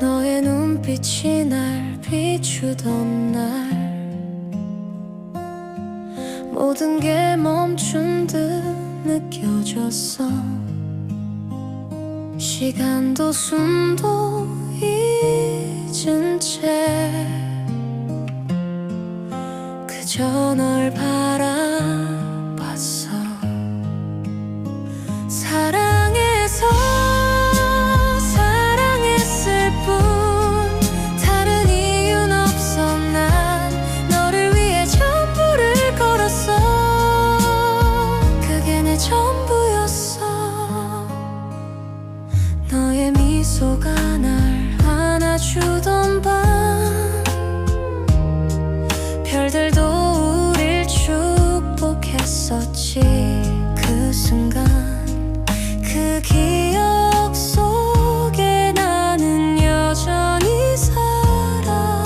너의 눈빛이 날 비추던 날 모든 게 멈춘 듯 느껴졌어. 시간도 숨도 잊은 채 그저 널 바라 미소가 날 안아주던 밤. 별들도 우릴 축복했었지. 그 순간 그 기억 속에 나는 여전히 살아.